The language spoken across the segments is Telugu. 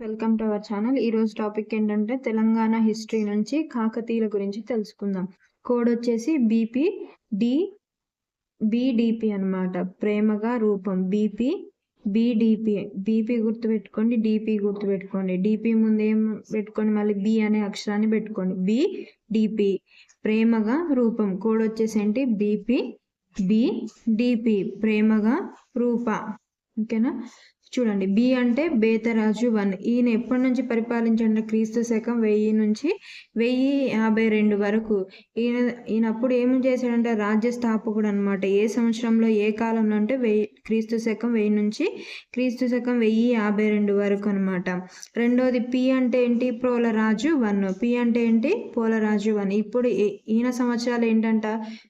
Welcome to our channel. ఈ రోజు టాపిక్ ఏంటంటే తెలంగాణ హిస్టరీ నుంచి కాకతీయుల గురించి తెలుసుకుందాం. కోడ్ వచ్చేసి బీపీ డి బిడిపి అన్నమాట. ప్రేమగా రూపం. బీపీ బిడిపి బీపీ గుర్తుపెట్టుకోండి. డిపి గుర్తుపెట్టుకోండి. డిపి ముందు ఏం పెట్టుకోండి? మళ్ళీ బి అనే అక్షరాన్ని పెట్టుకోండి. బి డిపి ప్రేమగా రూపం. కోడ్ వచ్చేసి ఏంటి? బీపీ బి డిపి ప్రేమగా రూప. ఓకేనా? చూడండి బి అంటే బేతరాజు వన్. ఈయన ఎప్పటి నుంచి పరిపాలించండి? క్రీస్తు శకం వెయ్యి నుంచి వెయ్యి యాభై రెండు వరకు. ఈయన ఈయన అప్పుడు ఏం చేశాడంటే రాజ్య స్థాపకుడు అనమాట ఏ సంవత్సరంలో ఏ కాలంలో అంటే వెయ్యి క్రీస్తు శకం వెయ్యి నుంచి క్రీస్తు శకం వెయ్యి యాభై రెండు వరకు అనమాట రెండోది పి అంటే ఏంటి? పోలరాజు వన్. పి అంటే ఏంటి? పోలరాజు వన్. ఇప్పుడు ఈ- ఈయన సంవత్సరాలు ఏంటంట?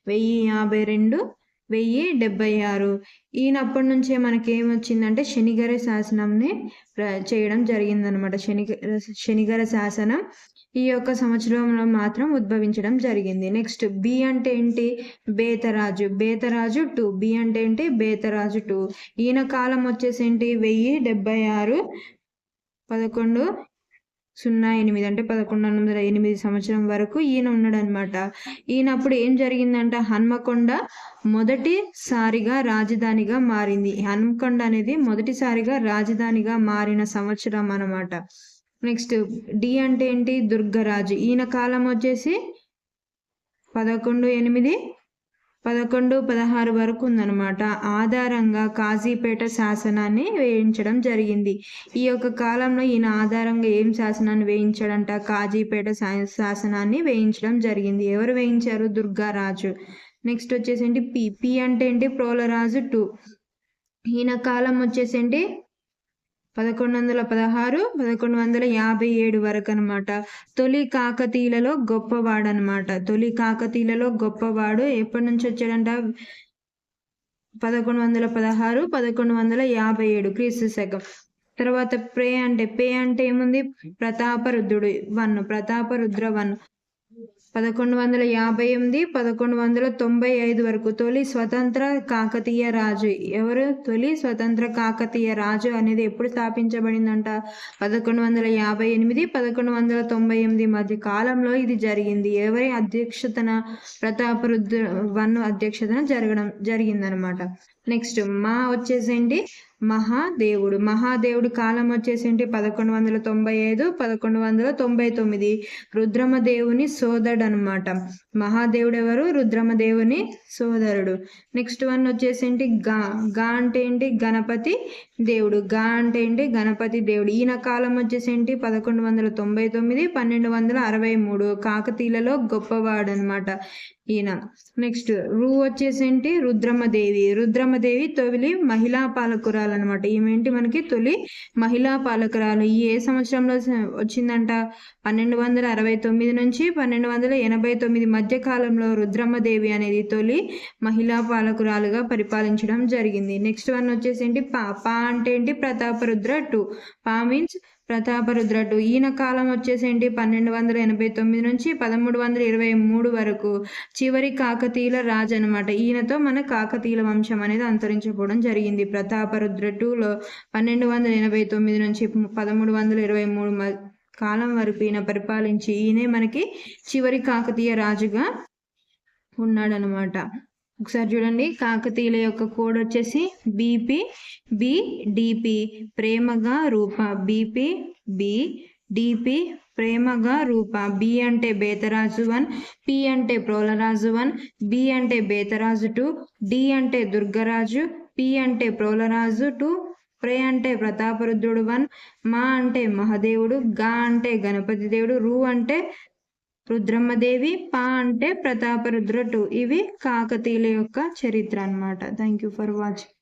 వెయ్యి యాభై రెండు వెయ్యి డెబ్బై ఆరు. ఈయనప్పటి నుంచే మనకి ఏమొచ్చిందంటే శనిగర శాసనంని చేయడం జరిగిందనమాట శనిగర శనిగర శాసనం ఈ యొక్క సంవత్సరంలో మాత్రం ఉద్భవించడం జరిగింది. నెక్స్ట్ బి అంటే ఏంటి? బేతరాజు. బేతరాజు టూ. బి అంటే ఏంటి? బేతరాజు టూ. ఈయన కాలం వచ్చేసి ఏంటి వెయ్యి డెబ్బై ఆరు పదకొండు సున్నా ఎనిమిది అంటే పదకొండు వందల ఎనిమిది సంవత్సరం వరకు ఈయన ఉన్నాడనమాట ఈయన అప్పుడు ఏం జరిగిందంటే? హన్మకొండ మొదటిసారిగా రాజధానిగా మారింది. హన్మకొండ అనేది మొదటిసారిగా రాజధానిగా మారిన సంవత్సరం అన్నమాట. నెక్స్ట్ డి అంటే ఏంటి? దుర్గరాజు. ఈయన కాలం వచ్చేసి పదకొండు ఎనిమిది పదకొండు పదహారు వరకు ఉందన్నమాట. ఆధారంగా కాజీపేట శాసనాన్ని వేయించడం జరిగింది. ఈ యొక్క కాలంలో ఈయన ఆధారంగా ఏం శాసనాన్ని వేయించాడంట? కాజీపేట శాసనాన్ని వేయించడం జరిగింది. ఎవరు వేయించారు? దుర్గారాజు. నెక్స్ట్ వచ్చేసి పి పి అంటే ఏంటి? ప్రోలరాజు టూ. ఈయన కాలం వచ్చేసి పదకొండు వందల పదహారు పదకొండు వందల యాభై ఏడు వరకు అనమాట తొలి కాకతీయులలో గొప్పవాడు అనమాట తొలి కాకతీయులలో గొప్పవాడు ఎప్పటి నుంచి వచ్చాడంట పదకొండు వందల పదహారు పదకొండు వందల యాభై ఏడు క్రీస్తు శకం. తర్వాత ప్రే అంటే పే అంటే ఏముంది? ప్రతాపరుద్రుడు వన్ ప్రతాపరుద్ర వన్ పదకొండు వందల యాభై ఎనిమిది పదకొండు వందల తొంభై ఐదు వరకు తొలి స్వతంత్ర కాకతీయ రాజు. ఎవరు? తొలి స్వతంత్ర కాకతీయ రాజు అనేది ఎప్పుడు స్థాపించబడిందంట? పదకొండు వందల యాభై ఎనిమిది పదకొండు వందల తొంభై ఎనిమిది మధ్య కాలంలో ఇది జరిగింది. ఎవరి అధ్యక్షతన? ప్రతాపరుద్ర వన్ అధ్యక్షతన జరగడం జరిగిందనమాట. నెక్స్ట్ మా వచ్చేసేంటి మహాదేవుడు. మహాదేవుడు కాలం వచ్చేసేంటి పదకొండు వందల తొంభై ఐదు పదకొండు వందల తొంభై తొమ్మిది. రుద్రమదేవుని సోదరుడు అనమాట మహాదేవుడు ఎవరు రుద్రమదేవుని సోదరుడు. నెక్స్ట్ వన్ వచ్చేసేంటి గా గా అంటే ఏంటి? గణపతి దేవుడు. గా అంటే ఏంటి? గణపతి దేవుడు. ఈయన కాలం వచ్చేసేంటి పదకొండు వందల తొంభై తొమ్మిది పన్నెండు వందల అరవై మూడు. కాకతీయులలో గొప్పవాడు అనమాట ఈయన. నెక్స్ట్ రు వచ్చేసేంటి? రుద్రమ్మదేవి రుద్రమదేవి తొలి మహిళా పాలకురాలు అనమాట ఈమెంటి మనకి? తొలి మహిళా పాలకురాలు. ఈ ఏ సంవత్సరంలో వచ్చిందంట? పన్నెండు వందల అరవై తొమ్మిది నుంచి పన్నెండు వందల ఎనభై తొమ్మిది మధ్య కాలంలో రుద్రమ్మదేవి అనేది తొలి మహిళా పాలకురాలుగా పరిపాలించడం జరిగింది. నెక్స్ట్ వన్ వచ్చేసేంటి? పా పా అంటే ఏంటి? ప్రతాపరుద్ర టూ. పా మీన్స్ ప్రతాపరుద్ర ఈయన కాలం వచ్చేసేంటి? పన్నెండు వందల ఎనభై తొమ్మిది నుంచి పదమూడు వందల ఇరవై మూడు వరకు చివరి కాకతీయుల రాజు అనమాట ఈయనతో మన కాకతీయుల వంశం అనేది అంతరించిపోవడం జరిగింది. ప్రతాపరుద్ర టూలో పన్నెండు వందల ఎనభై తొమ్మిది నుంచి పదమూడు వందల ఇరవై మూడు మ- కాలం వరకు ఈయన పరిపాలించి ఈయనే మనకి చివరి కాకతీయ రాజుగా ఉన్నాడనమాట ఒకసారి చూడండి. కాకతీయుల యొక్క కోడ్ వచ్చేసి బీపీ బిడిపి ప్రేమగా రూప బీపీ బి డిపి ప్రేమగా రూప బి అంటే బేతరాజు వన్ పి అంటే ప్రోలరాజు వన్ బి అంటే బేతరాజు టూ డి అంటే దుర్గరాజు పి అంటే ప్రోలరాజు టూ ప్రే అంటే ప్రతాపరుద్రుడు వన్ మా అంటే మహదేవుడు గా అంటే గణపతి దేవుడు రు అంటే రుద్రమ్మదేవి పా అంటే ప్రతాపరుద్ర టూ. ఇవి కాకతీయుల యొక్క చరిత్ర అన్నమాట. Thank you for watching